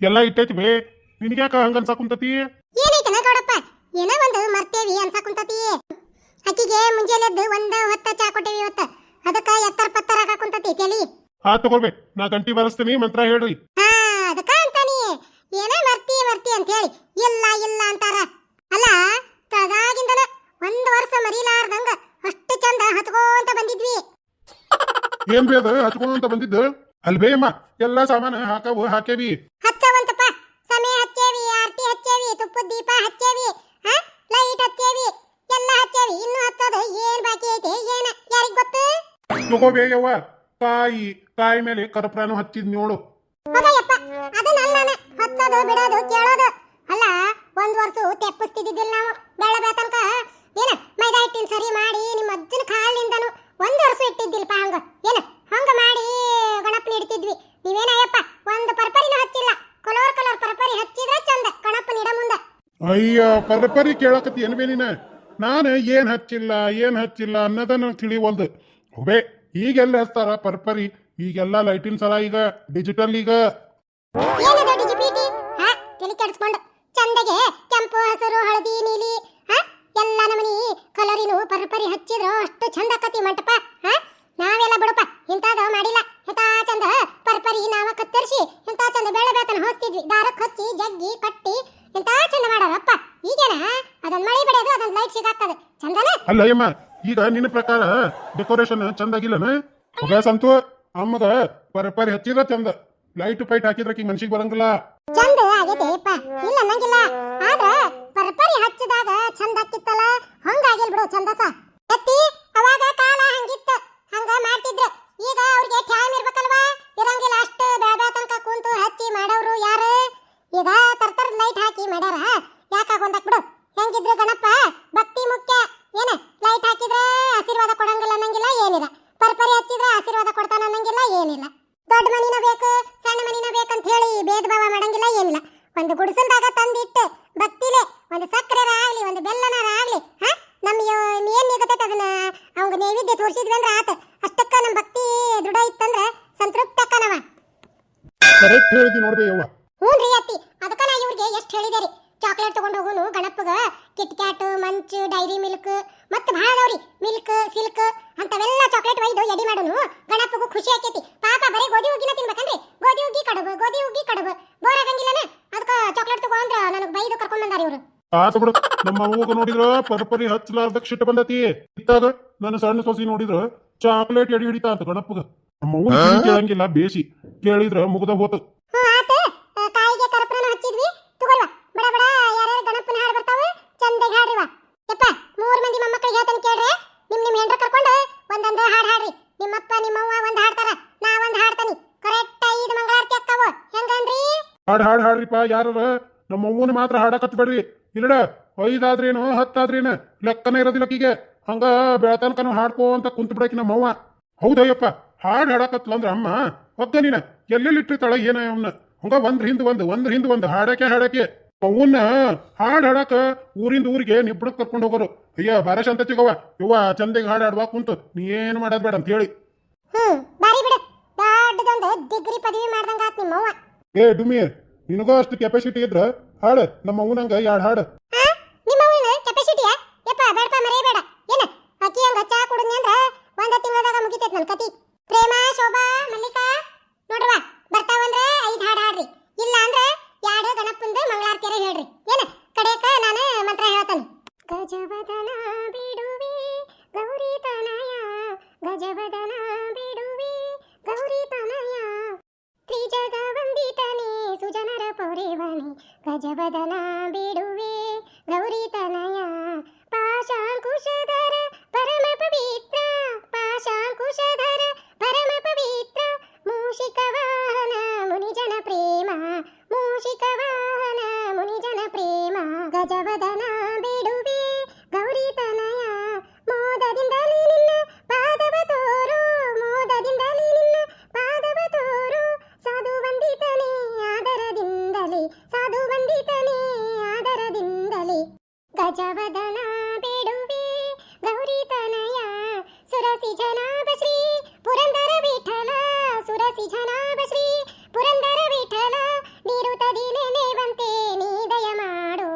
ಎಲ್ಲ ಇಟ್ಟೈತಿ ಬೇ. ನಿನಗ್ಯಾಕ ಹಂಗ ಅನ್ಸಾಕುಂತತಿ? ಏನೈತನ ಗೌಡಪ್ಪ? ಏನೋ ಒಂದು ಮರ್ತೇವಿ ಅನ್ಸಾಕುಂತತಿ. ಅಕ್ಕಿಗೆ ಮುಂಜಾನೆ ಎದ್ದು ಒಂದ ಹೊತ್ತ ಚಾ ಕೊಟ್ಟೇವಿ ಇವತ್ತ. ಅದಕ್ಕ ಎತ್ತರ ಪತ್ತರ ಹಾಕಾಕುಂತತಿ ತಲಿ. ಹಾ ತಗೊಳ್ಬೇ ನಾ ಗಂಟಿ ಬರಸ್ತೀನಿ ಮಂತ್ರ ಹೇಳ್ರಿ. ಹಾ ಅದಕ್ಕ ಅಂತಾನಿ. ಏನೋ ಮರ್ತಿ ಮರ್ತಿ ಅಂತ ಹೇಳಿ ಇಲ್ಲ ಇಲ್ಲ ಅಂತಾರ. ಅಲ್ಲ ತದಾಗಿಂದನ ಒಂದ್ ವರ್ಷ ಮರಿಲಾರ್ದಂಗ ಅಷ್ಟ ಚಂದ ಹತ್ಕೋಂತ ಬಂದಿದ್ವಿ. ಏನ್ ಬೇ ಅದು? ಹಚ್ಕೊಂತ ಬಂದಿದ್ದು? ಅಲ್ಬೇಮ್ಮ ಎಲ್ಲಾ ಸಾಮಾನು ಹಾಕವು ಹಾಕೇವಿ. ಹಚ್ಚವಂತಪ್ಪ ತಗೋಬೇ ಯವ್ವ ತಾಯಿ ಕಾಯಿ ಮೇಲೆ ಕರ್ಪೂರನು ಹಚ್ಚಿದ್ ನೋಡು. ಹೋಗಯ್ಯಪ್ಪ ಅದನ್ನಲ್ಲ ಹಚ್ಚೋದು ಬಿಡೋದು ಕೇಳೋದು. ಅಲ್ಲ ಒಂದ್ ವರ್ಷ ತೆಪ್ಪಿಸ್ತಿದ್ದಿದ್ದಿಲ್ಲ ನಾವು. ಬೆಳೆ ಬೇತನಕ ಏನ ಮೈದಾ ಹಿಟ್ಟಿನ ಸರಿ ಮಾಡಿ ನಿಮ್ಮ ಅಜ್ಜನ ಕಾಲಿಂದನು ಒಂದ್ ವರ್ಷ ಇಟ್ಟಿದ್ದಿಲ್ಪ ಹಂಗ. ಏನ ಹಂಗ ಮಾಡಿ ಗಣಪನ ಇಡ್ತಿದ್ವಿ. ನೀವೇನಯ್ಯಪ್ಪ ಒಂದು ಪರ್ಪರಿನ ಹಚ್ಚಿಲ್ಲ. ಕಲರ್ ಕಲರ್ ಪರ್ಪರಿ ಹಚ್ಚಿದ್ರೆ ಚಂದ ಗಣಪನ ಇಡ ಮುಂದ. ಅಯ್ಯ ಪರ್ಪರಿ ಕೇಳಕತ್ತಿ ಏನ್ ಬೇ ನೀನ ಏನ್ ಹಚ್ಚಿಲ್ಲ ಏನ್ ಹಚ್ಚಿಲ್ಲ ಅನ್ನೋದನ್ನ ತಿಳಿವಲ್ದು. ಹೋಬೇ. ಈಗೆಲ್ಲ ಹಚ್ತಾರ ಪರ್ಪರಿ? ಈಗೆಲ್ಲ ಲೈಟಿನ್ ಸಲ ಈಗ ಡಿಜಿಟಲ್ ಈಗ. ಏನದು ಡಿಜಿಪಿಟಿ ಹಾ ತಲೆ ಕೆಡಿಸ್ಕೊಂಡು. ಚಂದಗೆ ಕೆಂಪು ಹಸಿರು ಹಳದಿ ನೀಲಿ ಹಾ ಎಲ್ಲ ನಮನಿ ಕಲರಿನು ಪರ್ಪರಿ ಹಚ್ಚಿದ್ರು ಅಷ್ಟು ಚಂದ ಆಕತಿ ಮಂಟಪ ಹಾ? ನಾವೆಲ್ಲ ಬಿಡಪ್ಪ ಇಂಥದ್ದು ಮಾಡಿಲ್ಲ. ಇಂಥ ಚಂದ ಪರ್ಪರಿ ನಾವ ಕತ್ತರಿಸಿ ಇಂಥ ಚಂದ ಬೇಳೆ ಬೇತನ ಹೊಸ್ತಿದ್ವಿ. ದಾರಕ್ಕೆ ಹಚ್ಚಿ ಜಗ್ಗಿ ಕಟ್ಟಿ ಇಂಥ ಚಂದ ಮಾಡೋರಪ್ಪ ಈಗೇನ ಅದನ್ನ ಮಳೆ ಬಿಡೋದು ಅದನ್ನ ಲೈಟ್ ಸಿಗಾಕ್ತದೆ ಚಂದನ? ಅಲ್ಲ ಈಗ ನಿನ್ನ ಪ್ರಕಾರ ಡೆಕೋರೇಷನ್ ಚಂದಾಗಿಲ್ಲನ? ಅಂತೂ ಸಂತು ಅಮ್ಮಗ ಪರ್ಪರಿ ಹಚ್ಚಿದ್ರ ಚಂದ. ಲೈಟ್ ಪೈಟ್ ಹಾಕಿದ್ರ ಕಿ ಮನ್ಸಿಗೆ ಬರಂಗಿಲ್ಲ. ಚಂದ ಆಗೈತೆ ಯಪ್ಪ ಇಲ್ಲ ಅನ್ನಂಗಿಲ್ಲ ಆದ್ರ ಪರಪರಿ ಹಚ್ಚಿದಾಗ ಚಂದ ಹಾಕಿತ್ತಲ್ಲ ಹಂಗಾಗಿಲ್ ಬಿಡು ಚಂದಸ ನೈವೇದ್ಯ ತೋರಿಸಿದ್ವಂದ್ರ ಆತ. ಅಷ್ಟಕ್ಕ ನಮ್ಮ ಭಕ್ತಿ ದೃಢ ಇತ್ತಂದ್ರ ಸಂತೃಪ್ತ ಅಕ್ಕನವ ಕರೆಕ್ಟ್ ಹೇಳಿದಿ ನೋಡ್ಬೇ ಯವ್ವ. ರೀ ಅತ್ತಿ. ಅದಕ್ಕ ನಾ ಇವ್ರಿಗೆ ಎಷ್ಟು ಹೇಳಿದೆ ರೀ. ಚಾಕ್ಲೇಟ್ ತಗೊಂಡು ಹೋಗುನು ಗಣಪಗ kit cat Munch Dairy Milk ಮತ್ತೆ ಭಾಳ ಅದಾವ್ರಿ ಮಿಲ್ಕ್ ಸಿಲ್ಕ್ ಅಂತವೆಲ್ಲ ಚಾಕ್ಲೇಟ್ ಒಯ್ದು ಎಡಿ ಮಾಡೋನು ಗಣಪಗೂ ಖುಷಿ ಆಕೈತಿ ಪಾಪ ಬರೀ ಗೋಧಿ ಹುಗ್ಗಿನ ತಿನ್ಬೇಕನ್ರಿ ಗೋಧಿ ಹುಗ್ಗಿ ಕಡುಬು ಗೋಧಿ ಹುಗ್ಗಿ ಕಡುಬು ಬೋರ್ ಆಗಂಗಿಲ್ಲನ ಅದಕ್ಕ ಚಾಕ್ಲೇಟ್ ತಗೋ ಅಂದ್ರ ನನಗೆ ಬೈದು ಕರ್ಕೊಂಡ್ ಬಂದಾರ ಇವ್ರು ಆತ ಬಿಡು. ನಮ್ಮ ಅವ್ವಗ ನೋಡಿದ್ರ ಪರಪರಿ ಹಚ್ಚಲಾರ್ದಕ್ ಶಿಟ್ ಬಂದತಿ. ಇತ್ತಾಗ ನನ್ನ ಸಣ್ಣ ಸೊಸಿ ನೋಡಿದ್ರ ಚಾಕ್ಲೇಟ್ ಎಡಿ ಹಿಡಿತಾ ಅಂತ ಗಣಪ್ಪಗ ನಮ್ಮ ಅವ್ವ ಕೇಳಂಗಿಲ್ಲ ಬೇಸಿ. ಕೇಳಿದ್ರ ಮುಗ್ದ ಹೋತ. ಹ್ಞೂ ಆತ ಆ, ಕಾಯಿಗೆ ಕರ್ಪೂರನ ಹಚ್ಚಿದ್ವಿ. ತಗೋಲ್ವಾ ಬಡ ಬಡ ಯಾರ್ಯಾರು ಗಣಪನ ಹಾಡು ಬರ್ತಾವ ಚಂದಾಗಿ ಹಾಡ್ರಿವ. ಯಪ್ಪ ಮೂರ್ ಮಂದಿ ಮೊಮ್ಮಕ್ಕಳಿಗೆ ಹೇಳ್ತಾನೆ ಕೇಳ್ರಿ. ನಿಮ್ ನಿಮ್ ಹೆಂಡ್ರ ಕರ್ಕೊಂಡು ಒಂದೊಂದು ಹಾಡು ಹಾಡ್ರಿ. ನಿಮ್ಮಪ್ಪ ನಿಮ್ಮವ್ವ ಒಂದ್ ಹಾಡ್ತಾರ ನಾ ಒಂದ್ ಹಾಡ್ತಾನಿ. ಕರೆಕ್ಟ್ ಐದು ಮಂಗಳಾರತಿ ಅಕ್ಕವು. ಹೆಂಗಂದ್ರಿ? ಹಾಡ್ ಹಾಡ್ ಹಾಡ್ರಿಪ್ಪ ಯಾರ ನಮ್ಮ ಅವ್ವನ ಮಾತ್ರ ಹಾಡಕತ್ ಬೇಡ್ರಿ ಇಲ್ಲಡ ಐದಾದ್ರೇನು ಹತ್ತಾದ್ರೇನು ಲೆಕ್ಕನೇ ಇರೋದಿಲ್ಲ ಆಕಿಗೆ ಹಂಗ ಬೆಳತನಕನು ಹಾಡ್ಕೋ ಅಂತ ಕುಂತ ಬಿಡಕಿ ನಮ್ಮ ಅವ್ವ. ಹೌದಯ್ಯಪ್ಪ ಹಾಡ್ ಹಾಡಕತ್ಲ ಅಂದ್ರ ಅಮ್ಮ ಒಗ್ಗ ನೀನ. ಎಲ್ಲೆಲ್ಲಿ ಇಟ್ಟಿರ್ತಾಳ ಏನ ಅವನ್ನ ಹಂಗ ಒಂದ್ರ ಹಿಂದ್ ಒಂದ್ ಒಂದ್ರ ಹಿಂದ್ ಒಂದ್ ಹಾಡಕ್ಕೆ ಹಾಡಕ್ಕೆ ಅವನ್ನ ಹಾಡ್ ಹಾಡಕ ಊರಿಂದ ಊರಿಗೆ ನಿಬ್ಬಡಕ್ ಕರ್ಕೊಂಡು ಹೋಗೋರು. ಅಯ್ಯ ಬಾರ ಶಾಂತ ಚಿಗವ್ವ. ಇವ್ವ ಚಂದಿಗೆ ಹಾಡು ಹಾಡುವ ಕುಂತು ನೀ ಏನು ಮಾಡೋದ್ ಬೇಡ ಅಂತ ಹೇಳಿ. ಹ್ಮ್ ಬಾರಿ ಬಿಡು. ದೊಡ್ಡದೊಂದು ಡಿಗ್ರಿ ಪದವಿ ಮಾಡ್ದಂಗ ಆತ್ ನಿಮ್ಮವ್ವ. ಏ ಡುಮಿ ನಿನಗೂ ಅಷ್ಟು ಕೆಪಾಸಿಟಿ ಇದ್ರ ಹಾಡು ನಮ್ಮ ಅವ್ವನಂಗ ಎರಡು ಹಾಡು. ಪೊರೆವನೆ ಗಜವದನ ಬಿಡುವೆ, ಗೌರಿ ತನಯ, ಪಾಶಾಂಕುಶಧರ, ಪರಮ ಪವಿತ್ರ, ಪಾಶಾಂಕುಶಧರ, ಪರಮ ಪವಿತ್ರ, ಮೂಷಿಕ ವಾಹನ, ಮುನಿಜನ ಪ್ರೇಮ, ಮೂಷಿಕ ವಾಹನ, ಮುನಿಜನ ಪ್ರೇಮ. ಗಜವದನ ಗಜವದನ ಬೇಡುವೆ, ಗೌರಿ ತನಯ ಸುರಸಿ ಜನಾಭ ಶ್ರೀ ಪುರಂದರ ವಿಠಲ ಸುರಸಿ ಜನಾಭ ಶ್ರೀ ಪುರಂದರ ವಿಠಲ ನಿರುತದಿ ನೆನೆವಂತೆ ನೀ ದಯ ಮಾಡೋ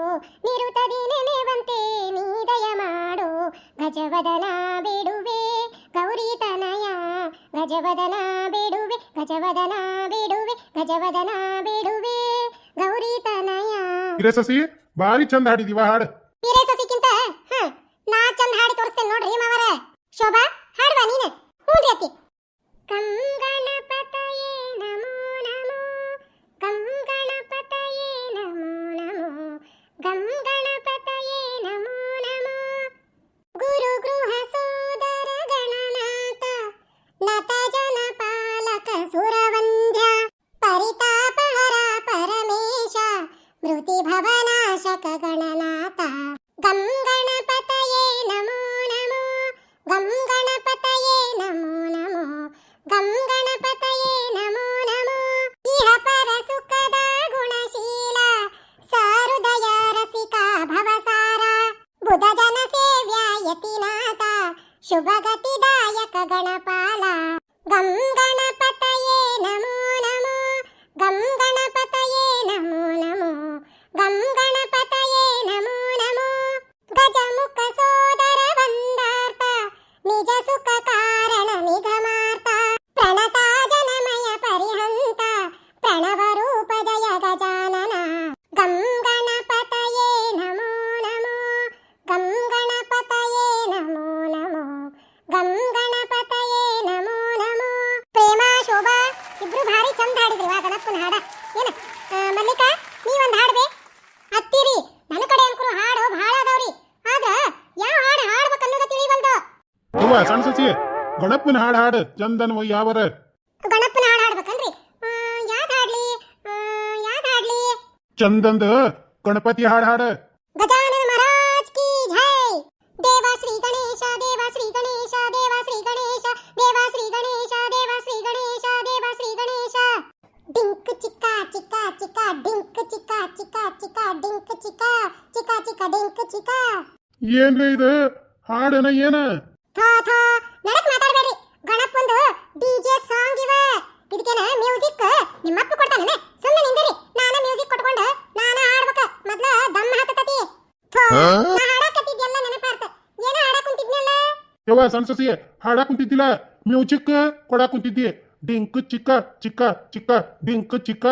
ನಿರುತದಿ ನೆನೆವಂತೆ ನೀ ದಯ ಮಾಡೋ. ಗಜವದನ ಬೇಡುವೆ ಗೌರಿತನಯ ಗಜವದನ ಬೇಡುವೆ ಗಜವದನ ಬೇಡುವೆ ಗಜವದನ ಬೇಡುವೆ, ಗೌರಿ ತನಯ. ಗಿರಸಸಿ ಭಾರಿ ಚಂದ ಹಾಡಿದೀವ ಹಾಡು. ಶೋಭಾ ಹಾಡ್ಬಾ ನೀನು ಹ್ಞೂ ಅತ್ತಿ ಕಂ శుభగతిదాయక గణపాల. గం గణపతయే నమో ಭಾರಿ ಚಂದ ಹಾಡಿದ್ರಿ ವಾ ಗಣಪ್ಪನ ಹಾಡ ಏನು? ಮಲ್ಲಿಕಾ ನೀ ನೀವೊಂದು ಹಾಡ್ಬೇ? ಅತ್ತಿರಿ ನನ್ನ ಕಡೆ ಅನ್ಕೊಂಡು ಹಾಡು ಭಾಳ ಅದಾವ್ರಿ. ಆದ್ರ ಯಾವ ಹಾಡು ಹಾಡ್ಬೇಕನ್ನೋದ ತಿಳಿವಲ್ದು. ಅವ್ವ ಸಣ್ಣ ಸಸಿ ಗಣಪನ ಹಾಡು ಹಾಡು ಚಂದನ್ ಯಾವರ ಗಣಪನ ಹಾಡು ಹಾಡ್ಬೇಕನ್ರಿ. ಯಾವ್ದು ಹಾಡ್ಲಿ? ಯಾವ್ದು ಹಾಡ್ಲಿ? ಚಂದಂದ ಗಣಪತಿ ಹಾಡು ಹಾಡು. ಗಜಾನನ ಚಿಕ್ಕ ಚಿಕ್ಕ dink, ಡಿಂಕ್ ಚಿಕ್ಕ ಚಿಕ್ಕ ಚಿಕ್ಕ ಡಿಂಕ್ ಚಿಕ್ಕ ಚಿಕ್ಕ ಚಿಕ್ಕ ಡಿಂಕ್ ಚಿಕ್ಕ. ಏನ್ರಿ ಇದು? ಹಾಡನ ಏನ? ಥಾ ಥಾ ನಡಕ್ ಮಾತಾಡಬೇಡಿ ಗಣಪಂದು ಡಿಜೆ ಸಾಂಗ್ ಇವ. ಇದಕ್ಕೇನ ಮ್ಯೂಸಿಕ್ ನಿಮ್ಮಪ್ಪ ಕೊಡ್ತಾನೆ ಸುಮ್ಮನೆ ನಿಂದಿರಿ. ನಾನು ಮ್ಯೂಸಿಕ್ ಕೊಟ್ಕೊಂಡು ನಾನು ಹಾಡ್ಬೇಕ. ಮೊದ್ಲ ದಮ್ ಹತ್ತತತಿ ಥೋ ನಾ ಹಾಡಕತ್ತಿದ್ಯಲ್ಲ ನೆನಪಾರ್ತ ಏನ ಹಾಡಕ್ ಕುಂತಿದ್ನಲ್ಲ? ಯವ್ವ ಸಣ್ಣ ಸಸಿ ಹಾಡಕ್ ಕುಂತಿದ್ದಿಲ್ಲ. ಮ್ಯೂಸಿಕ್ ಕೊಡಕ್ ಕುಂತಿದ್ದಿ. ಡಿಂಕ್ ಚಿಕ್ಕ ಚಿಕ್ಕ ಚಿಕ್ಕ ಬಿಂಕು ಚಿಕ್ಕ.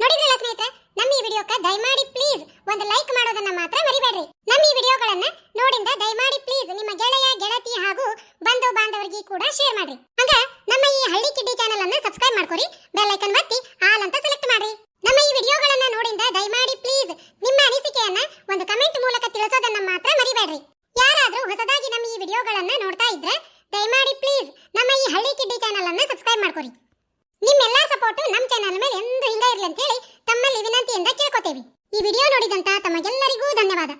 ನೋಡಿದ್ರಲ್ಲ ಸ್ನೇಹಿತರೆ, ನಮ್ಮ ಈ ವಿಡಿಯೋಕ್ಕೆ ದಯಮಾಡಿ ಪ್ಲೀಸ್ ಒಂದು ಲೈಕ್ ಮಾಡೋದನ್ನ ಮಾತ್ರ ಮರಿಬೇಡ್ರಿ. ನಮ್ಮ ಈ ವಿಡಿಯೋಗಳನ್ನ ನೋಡಿಂದ ದಯಮಾಡಿ ಪ್ಲೀಸ್ ನಿಮ್ಮ ಗೆಳೆಯ, ಗೆಳತಿ ಹಾಗೂ ಬಂಧು ಬಾಂಧವರಿಗೆ ಕೂಡ ಶೇರ್ ಮಾಡ್ರಿ. ಹಂಗ ನಮ್ಮ ಈ ಹಳ್ಳಿ ಕಿಡ್ಡಿ ಚಾನೆಲ್ ಅನ್ನ ಸಬ್ಸ್ಕ್ರೈಬ್ ಮಾಡ್ಕೊರಿ ಬೆಲ್ ಐಕನ್ ಒತ್ತಿ, ಆಲ್ ಅಂತ ಸೆಲೆಕ್ಟ್ ಮಾಡ್ರಿ. ನಮ್ಮ ಈ ವಿಡಿಯೋಗಳನ್ನ ನೋಡಿಂದ ದಯಮಾಡಿ ಪ್ಲೀಸ್ ನಿಮ್ಮ ಅನಿಸಿಕೆಯನ್ನ ಒಂದು ಕಮೆಂಟ್ ಮೂಲಕ ತಿಳಿಸೋದನ್ನ ಮಾತ್ರ ಮರಿಬೇಡ್ರಿ. ಯಾರಾದರೂ ಹೊಸದಾಗಿ ನಮ್ಮ ಈ ವಿಡಿಯೋಗಳನ್ನ ನೋಡ್ತಾ ಇದ್ರೆ ದಯಮಾಡಿ ಪ್ಲೀಸ್ ನಮ್ಮ ಈ ಹಳ್ಳಿ ಕಿಡ್ಡಿ ಚಾನಲ್ ಅನ್ನ ಸಬ್ಸ್ಕ್ರೈಬ್ ಮಾಡ್ಕೊರಿ. ನಿಮ್ಮೆಲ್ಲಾ ಸಪೋರ್ಟ್ ನಮ್ಮ ಚಾನಲ್ ಮೇಲೆ ಎಂದು ಹಿಂಗ ಇರ್ಲಿ ಅಂತ ಹೇಳಿ ತಮ್ಮಲ್ಲಿ ವಿನಂತಿಯಿಂದ ಕೇಳ್ಕೊತೇವೆ. ಈ ವಿಡಿಯೋ ನೋಡಿದಂತ ತಮಗೆಲ್ಲರಿಗೂ ಧನ್ಯವಾದ.